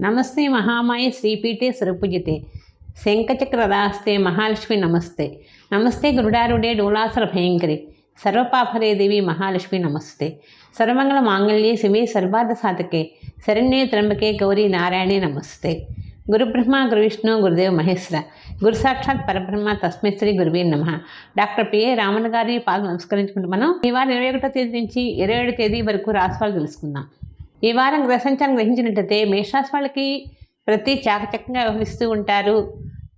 నమస్తే మహామాయ శ్రీపీఠే సురపూజితే శంఖచక్రదాస్తే మహాలక్ష్మి నమస్తే. నమస్తే గురుడారుడే డోలాసర భయంకరి. సర్వపాపరే దేవి మహాలక్ష్మి నమస్తే. సర్వమంగళ మాంగళ్యే శివే సర్వార్థ సాధకే శరణ్యే త్రంబకే గౌరీ నారాయణే నమస్తే. గురుబ్రహ్మ గురువిష్ణు గురుదేవ్ మహేశ్వర. గురు సాక్షాత్ పరబ్రహ్మ తస్మై శ్రీ గురువే నమ. డాక్టర్ పిఏ రామన్ గారి పాలు నమస్కరించుకుంటూ మనం ఈ వారం ఇరవై ఒకటో తేదీ నుంచి ఇరవై ఏడు తేదీ వరకు రాశిఫలాలు తెలుసుకుందాం. ఈ వారం గ్రహ సంచారం గ్రహించినట్లయితే మేషరాశి వాళ్ళకి ప్రతి చాకచక్యంగా వ్యవహరిస్తూ ఉంటారు.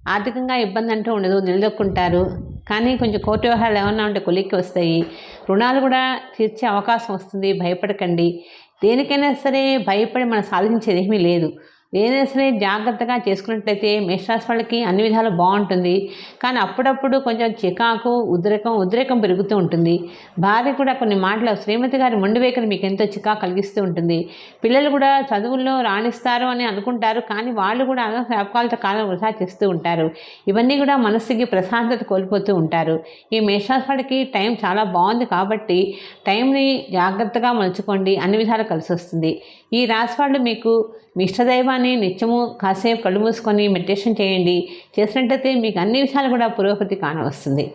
ఆర్థికంగా ఇబ్బంది అంటూ ఉండదు నిలదొక్కుంటారు. కానీ కొంచెం కోర్టు వ్యవహారాలు ఏమన్నా ఉంటే కొలిక్కి వస్తాయి. రుణాలు కూడా తీర్చే అవకాశం వస్తుంది. భయపడకండి. దేనికైనా సరే భయపడి మనం సాధించేది ఏమీ లేదు. ఏదైనా సరే జాగ్రత్తగా చేసుకున్నట్లయితే మేషరాశి వాళ్ళకి అన్ని విధాలు బాగుంటుంది. కానీ అప్పుడప్పుడు కొంచెం చికాకు ఉద్రేకం ఉద్రేకం పెరుగుతూ ఉంటుంది. భార్య కూడా కొన్ని మాటలు శ్రీమతి గారి మొండి వేకని మీకు ఎంతో చికాకు కలిగిస్తూ ఉంటుంది. పిల్లలు కూడా చదువుల్లో రాణిస్తారు అని అనుకుంటారు. కానీ వాళ్ళు కూడా జ్ఞాపకాలతో కాలం వృధా చేస్తూ ఉంటారు. ఇవన్నీ కూడా మనస్సుకి ప్రశాంతత కోల్పోతూ ఉంటారు. ఈ మేషరాశి వాళ్ళకి టైం చాలా బాగుంది కాబట్టి టైంని జాగ్రత్తగా మలుచుకోండి. అన్ని విధాలు కలిసి వస్తుంది. ఈ రాశి వాళ్ళు మీకు మీ ఇష్టదైవాన్ని నిత్యము కాసేపు కళ్ళు మూసుకొని మెడిటేషన్ చేయండి. చేసినట్టయితే మీకు అన్ని విషయాలు కూడా పురోగతి కానవస్తుంది.